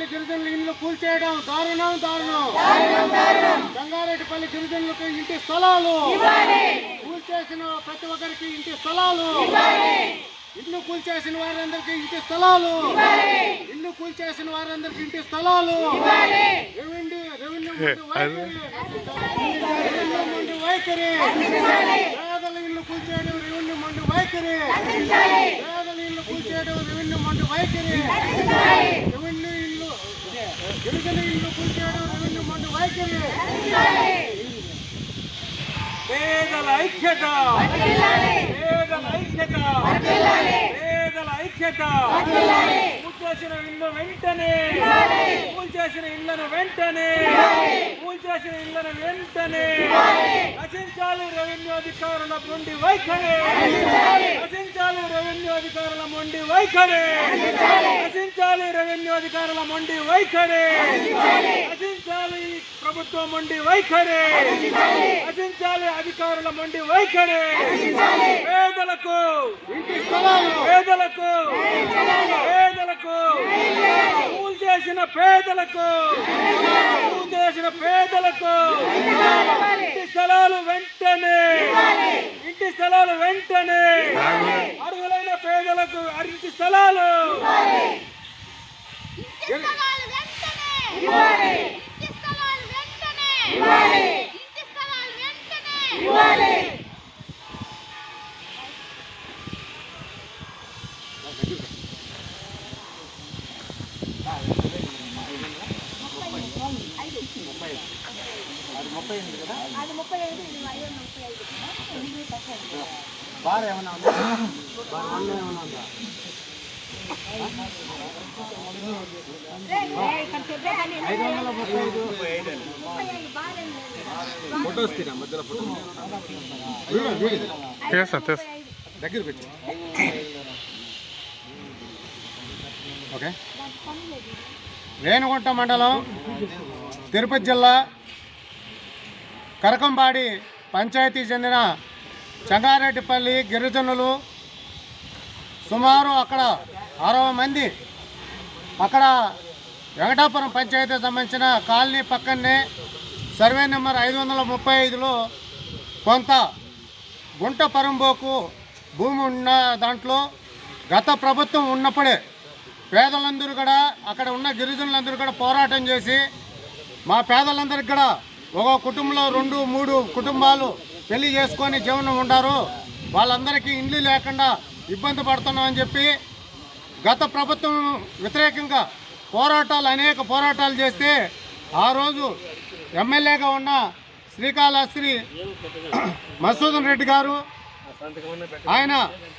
జంగారెడ్డిపల్లి గిరిజనుల ఇల్లు కూల్చేయడం దారుణం దారుణం. జంగారెడ్డిపల్లి గిరిజనులకు ఇంటి స్థలాలు. కూల్చేసిన ప్రతి ఒక్కరికి ఇంటి స్థలాలు. ఇల్లు కూల్చేసిన వారందరికీ ఇంటి స్థలాలు. ఇల్లు కూల్చేసిన వారందరికీ ఇంటి స్థలాలు. రెవెన్యూ రెవెన్యూ ముందు వైఖరి. పేదల ఇల్లు కూల్చేయడం రెవెన్యూ ముందు వైఖరి. పేదల ఇల్లు కూల్చేయడం రెవెన్యూ ముందు వైఖరి. గిరిజన ఇల్లు కూల్చేయడం రెవెన్యూ ముందు వైఖరి పేదల ఐక్యత. పేదల ఐక్యత. పేదల ఐక్యత. కూల్చేసిన ఇల్లు వెంటనే. కూల్చేసిన ఇళ్ళను వెంటనే. కూల్చేసిన ఇళ్ళను వెంటనే. నశించాలి రెవెన్యూ అధికారుల మొండి వైఖరి. నశించాలి. రెవెన్యూ అధికారుల మొండి వైఖరి. నశించాలి. రెవెన్యూ అధికారుల మొండి వైఖరి. నశించాలి. ప్రభుత్వం మొండి వైఖరి. నశించాలి. అధికారుల మొండి వైఖరి. పేదలకు. పేదలకు కూల్ చేసిన పేదలకు కూల్ చేసిన పేదలకు ఇంటి స్థలాలు వెంటనే ఇంటి స్థలాలు వెంటనే అర్హులైన పేదలకు ఇంటి స్థలాలు ఇవ్వాలి ఇంటి స్థలాలు వెంటనే ఇవ్వాలి ఇంటి స్థలాలు వెంటనే ఇవ్వాలి అది ముప్పై ఐదు ఇది అయ్యో ముప్పై ఐదు ఎనిమిది పర్సెంట్ బార్ ఏమైనా ఉందా? బార్ వన్ ఏమైనా ఉందా? ఐదు వందల ముప్పై ఐదు ఫోటోస్ తినా మధ్యలో ఫోటో? తీస్తా తీస్తా. దగ్గర పెట్టు. ఓకే. రేణుగుంట మండలం తిరుపతి జిల్లా కరకంబాడి పంచాయతీ చెందిన చంగారెడ్డిపల్లి గిరిజనులు సుమారు అక్కడ అరవై మంది అక్కడ వెంకటాపురం పంచాయతీకి సంబంధించిన కాలనీ పక్కనే సర్వే నెంబర్ ఐదు వందల ముప్పై ఐదులో కొంత గుంట పరంబోకు భూమి ఉన్న దాంట్లో గత ప్రభుత్వం ఉన్నప్పుడే పేదలందరూ కూడా అక్కడ ఉన్న గిరిజనులందరూ కూడా పోరాటం చేసి మా పేదలందరికీ కూడా ఒక కుటుంబంలో రెండు మూడు కుటుంబాలు పెళ్ళి చేసుకొని జీవనం ఉండారు. వాళ్ళందరికీ ఇండ్లు లేకుండా ఇబ్బంది పడుతున్నామని చెప్పి గత ప్రభుత్వం వ్యతిరేకంగా పోరాటాలు అనేక పోరాటాలు చేస్తే ఆ రోజు ఎమ్మెల్యేగా ఉన్న శ్రీకాళహస్తి మసూదన్ రెడ్డి గారు ఆయన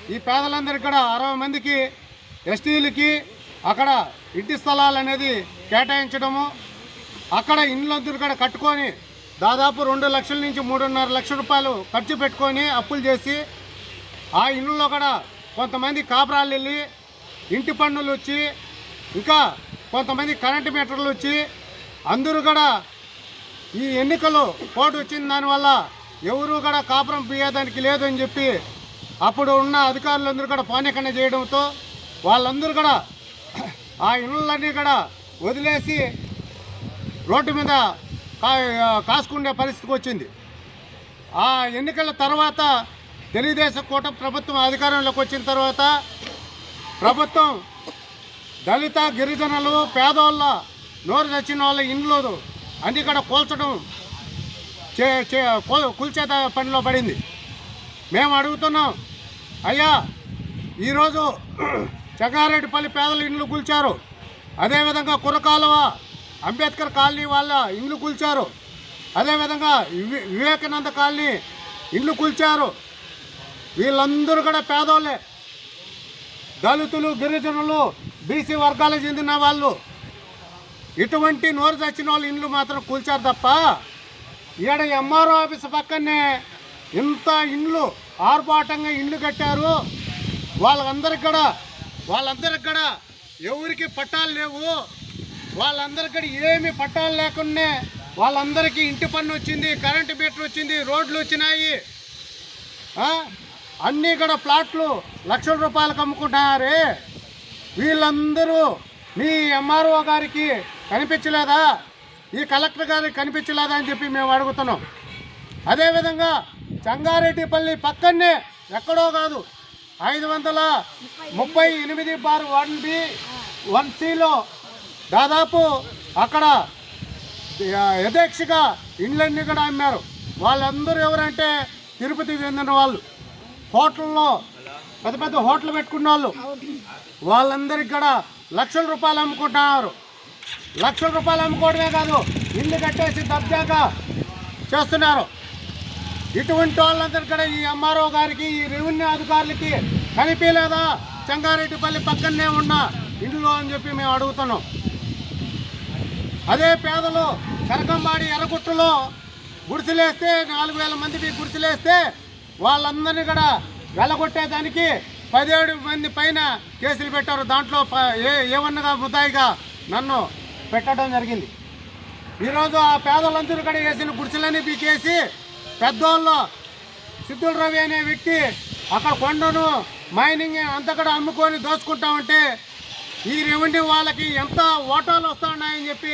ఈ పేదలందరికీ కూడా అరవై మందికి ఎస్టీలకి అక్కడ ఇంటి స్థలాలు అనేది కేటాయించడము అక్కడ ఇండ్లందరూ కూడా కట్టుకొని దాదాపు రెండు లక్షల నుంచి మూడున్నర లక్షల రూపాయలు ఖర్చు పెట్టుకొని అప్పులు చేసి ఆ ఇళ్ళలో కూడా కొంతమంది కాపురాలు వెళ్ళి ఇంటి పన్నులు వచ్చి ఇంకా కొంతమంది కరెంటు మీటర్లు వచ్చి అందరూ కూడా ఈ ఎన్నికలు పోటు వచ్చిన దానివల్ల ఎవరు కూడా కాపురం పియ్యేదానికి లేదని చెప్పి అప్పుడు ఉన్న అధికారులందరూ కూడా పానీకరణ చేయడంతో వాళ్ళందరూ కూడా ఆ ఇళ్ళన్నీ కూడా వదిలేసి రోడ్డు మీద కా కాసుకునే పరిస్థితికి వచ్చింది. ఆ ఎన్నికల తర్వాత తెలుగుదేశం కూటమి ప్రభుత్వం అధికారంలోకి వచ్చిన తర్వాత ప్రభుత్వం దళిత గిరిజనులు పేదోళ్ళ నోరు తెచ్చిన వాళ్ళ ఇండ్లు అన్ని ఇక్కడ కూల్చడం చే చే కూల్చేత పనిలో పడింది. మేము అడుగుతున్నాం అయ్యా ఈరోజు చెగారెడ్డిపల్లి పేదల ఇండ్లు కూల్చారు. అదేవిధంగా కురకాలువ అంబేద్కర్ కాలనీ వాళ్ళ ఇండ్లు కూల్చారు. అదేవిధంగా వివే- వివేకానంద కాలనీ ఇండ్లు కూల్చారు. వీళ్ళందరూ కూడా పేదోళ్ళే. దళితులు గిరిజనులు బీసీ వర్గాలకు చెందిన వాళ్ళు. ఇటువంటి నోరు చచ్చిన వాళ్ళు ఇండ్లు మాత్రం కూల్చారు తప్ప ఈడ ఎంఆర్ఓ ఆఫీస్ పక్కనే ఇంత ఇండ్లు ఆర్భాటంగా ఇండ్లు కట్టారు. వాళ్ళందరికి కూడా వాళ్ళందరికి కూడా ఎవరికి పట్టాలు లేవు. వాళ్ళందరికీ ఏమి పట్టాలు లేకుండా వాళ్ళందరికీ ఇంటి పన్ను వచ్చింది కరెంటు మీటర్ వచ్చింది రోడ్లు వచ్చినాయి. అన్నీ కూడా ప్లాట్లు లక్షల రూపాయలకు అమ్ముకుంటున్నారే వీళ్ళందరూ మీ ఎంఆర్ఓ గారికి కనిపించలేదా? ఈ కలెక్టర్ గారికి కనిపించలేదా అని చెప్పి మేము అడుగుతున్నాం. అదేవిధంగా చంగారెడ్డిపల్లి పక్కనే ఎక్కడో కాదు ఐదు వందల ముప్పై ఎనిమిది బార్ వన్ బి వన్ సిలో దాదాపు అక్కడ యథేక్షగా ఇండ్లన్నీ కూడా అమ్మారు. వాళ్ళందరూ ఎవరంటే తిరుపతికి చెందిన వాళ్ళు. హోటల్లో పెద్ద పెద్ద హోటల్ పెట్టుకున్న వాళ్ళు. వాళ్ళందరికీ కూడా లక్షల రూపాయలు అమ్ముకుంటున్నారు. లక్షల రూపాయలు అమ్ముకోవడమే కాదు ఇల్లు కట్టేసి దబ్జాగా చేస్తున్నారు. ఇటువంటి వాళ్ళందరూ కూడా ఈ ఎంఆర్ఓ గారికి ఈ రెవెన్యూ అధికారులకి కనిపించలేదా? చంగారెడ్డిపల్లి పక్కనే ఉన్న ఇంట్లో అని చెప్పి మేము అడుగుతున్నాం. అదే పేదలు కరకంబాడి ఎర్రగుట్టలో గుడిసెలేస్తే నాలుగు వేల మందికి గుడిసెలేస్తే వాళ్ళందరినీ కూడా వెళ్ళగొట్టేదానికి పదిహేడు మంది పైన కేసులు పెట్టారు. దాంట్లో ప- ఏ ఏమన్నగా ముద్దాయిగా నన్ను పెట్టడం జరిగింది. ఈరోజు ఆ పేదలందరూ కూడా వేసిన గుడిసెలన్నీ పీకేసి పెద్దోళ్ళు సిద్ధుల రవి అనే వ్యక్తి అక్కడ కొండను మైనింగ్ అంతా కూడా అమ్ముకొని దోచుకుంటామంటే ఈ రెవెన్యూ వాళ్ళకి ఎంత ఓటాలు వస్తున్నాయని చెప్పి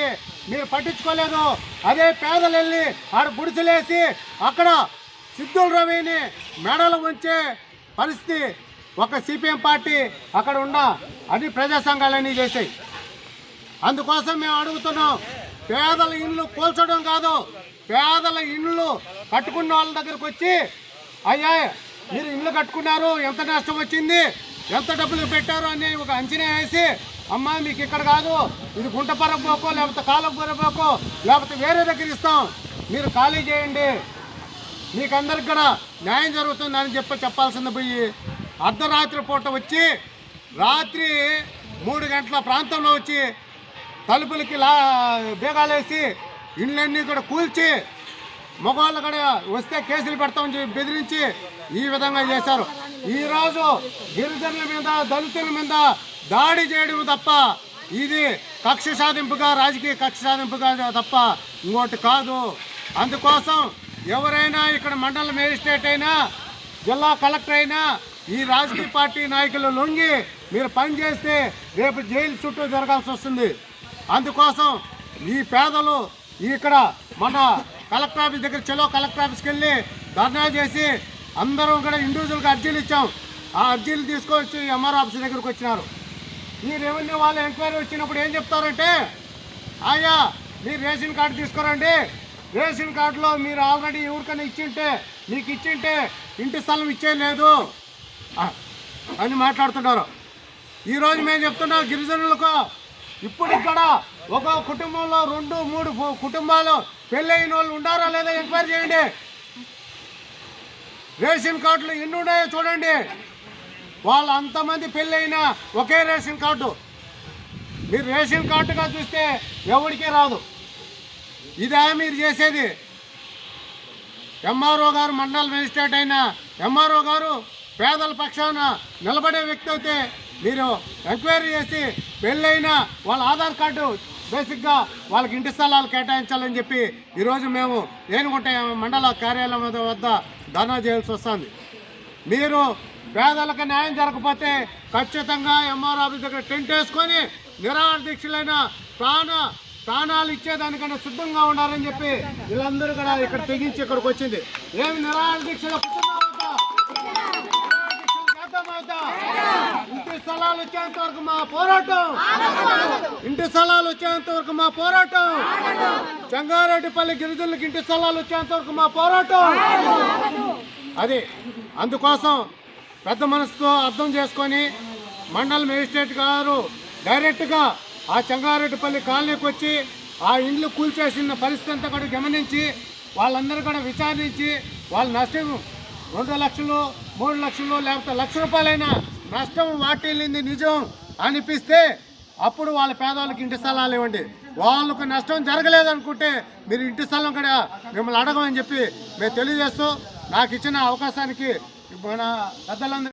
మీరు పట్టించుకోలేదు. అదే పేదలు వెళ్ళి ఆడ గుడిసెలేసి అక్కడ సిద్ధుల రవిని మెడలు ఉంచే పరిస్థితి ఒక సిపిఎం పార్టీ అక్కడ ఉన్న అన్ని ప్రజా సంఘాలన్నీ చేశాయి. అందుకోసం మేము అడుగుతున్నాం పేదల ఇండ్లు కూల్చడం కాదు పేదల ఇండ్లు కట్టుకున్న వాళ్ళ దగ్గరకు వచ్చి అయ్యా మీరు ఇల్లు కట్టుకున్నారు ఎంత నష్టం వచ్చింది? ఎంత డబ్బులు పెట్టారు అని ఒక అంచనా వేసి అమ్మ మీకు ఇక్కడ కాదు ఇది గుంటపరపోకో లేకపోతే కాలపరపోకో లేకపోతే వేరే దగ్గర ఇస్తాం. మీరు ఖాళీ చేయండి. మీకందరికి కూడా న్యాయం జరుగుతుందని చెప్పి చెప్పాల్సింది పోయి అర్ధరాత్రి పూట వచ్చి రాత్రి మూడు గంటల ప్రాంతంలో వచ్చి తలుపులకి లా బీగాలేసి ఇళ్ళన్నీ కూడా కూల్చి మగవాళ్ళు కూడా వస్తే కేసులు పెడతామని చెప్పి బెదిరించి ఈ విధంగా చేశారు. ఈరోజు గిరిజనుల మీద దళితుల మీద దాడి చేయడం తప్ప ఇది కక్ష సాధింపుగా రాజకీయ కక్ష సాధింపుగా తప్ప ఇంకోటి కాదు. అందుకోసం ఎవరైనా ఇక్కడ మండల మేజిస్ట్రేట్ అయినా జిల్లా కలెక్టర్ అయినా ఈ రాజకీయ పార్టీ నాయకులు లొంగి మీరు పని చేస్తే రేపు జైలు చుట్టూ జరగాల్సి వస్తుంది. అందుకోసం ఈ పేదలు ఇక్కడ మన కలెక్టర్ ఆఫీస్ దగ్గర చెలో కలెక్టర్ ఆఫీస్కి వెళ్ళి ధర్నా చేసి అందరం కూడా ఇండివిజువల్గా అర్జీలు ఇచ్చాం. ఆ అర్జీలు తీసుకొచ్చి ఎంఆర్ ఆఫీస్ దగ్గరకు వచ్చినారు. ఈ రెవెన్యూ వాళ్ళు ఎంక్వైరీ వచ్చినప్పుడు ఏం చెప్తారంటే ఆయా మీరు రేషన్ కార్డు తీసుకురండి. రేషన్ కార్డులో మీరు ఆల్రెడీ ఎవరికైనా ఇచ్చింటే మీకు ఇచ్చింటే ఇంటి స్థలం ఇచ్చేయలేదు అని మాట్లాడుతున్నారు. ఈరోజు మేము చెప్తున్నాం గిరిజనులకు ఇప్పుడు ఇక్కడ ఒక కుటుంబంలో రెండు మూడు కుటుంబాలు పెళ్ళైన వాళ్ళు ఉండారా లేదా ఎంక్వైరీ చేయండి. రేషన్ కార్డులు ఎన్ని ఉన్నాయో చూడండి. వాళ్ళు అంతమంది పెళ్ళైనా ఒకే రేషన్ కార్డు. మీరు రేషన్ కార్డుగా చూస్తే ఎవరికీ రాదు. ఇదే మీరు చేసేది. ఎంఆర్ఓ గారు మండల మెజిస్ట్రేట్ అయిన ఎంఆర్ఓ గారు పేదల పక్షాన నిలబడే వ్యక్తి అయితే మీరు ఎంక్వైరీ చేసి పెళ్ళైనా వాళ్ళ ఆధార్ కార్డు బేసిక్గా వాళ్ళకి ఇంటి స్థలాలు కేటాయించాలని చెప్పి ఈరోజు మేము ఏనుగుంట మండల కార్యాలయం వద్ద- ధర్నా చేయాల్సి వస్తుంది. మీరు పేదలకు న్యాయం జరగకపోతే ఖచ్చితంగా ఎంఆర్ ఆఫీస్ దగ్గర టెంట్ వేసుకొని నిరాహార దీక్షలైన ప్రాణ ప్రాణాలు ఇచ్చేదానికన్నా సిద్ధంగా ఉండాలని చెప్పి వీళ్ళందరూ కూడా ఇక్కడ తెగించి ఇక్కడికి వచ్చింది. ఏమి నిరాహార ఇంటి స్థలాలు వచ్చేంత వరకు మా పోరాటం. ఇంటి స్థలాలు వచ్చేంత వరకు మా పోరాటం. చెంగారెడ్డిపల్లి గిరిజనులకు ఇంటి స్థలాలు వచ్చేంత వరకు మా పోరాటం. అది అందుకోసం పెద్ద మనసుతో అర్థం చేసుకొని మండల మేజిస్ట్రేట్ గారు డైరెక్ట్గా ఆ చెంగారెడ్డిపల్లి కాలనీకి వచ్చి ఆ ఇండ్లు కూల్చేసిన పరిస్థితి అంతా కూడా గమనించి వాళ్ళందరూ కూడా విచారించి వాళ్ళ నష్టం రెండు లక్షలు మూడు లక్షలు లేకపోతే లక్ష రూపాయలైనా నష్టం వాటిల్లింది నిజం అనిపిస్తే అప్పుడు వాళ్ళ పేదవాళ్ళకి ఇంటి స్థలాలు ఇవ్వండి వాళ్ళకు నష్టం జరగలేదనుకుంటే మీరు ఇంటి స్థలం కూడా మిమ్మల్ని అడగమని చెప్పి మేము తెలియజేస్తూ నాకు ఇచ్చిన అవకాశానికి మన పెద్దలందరూ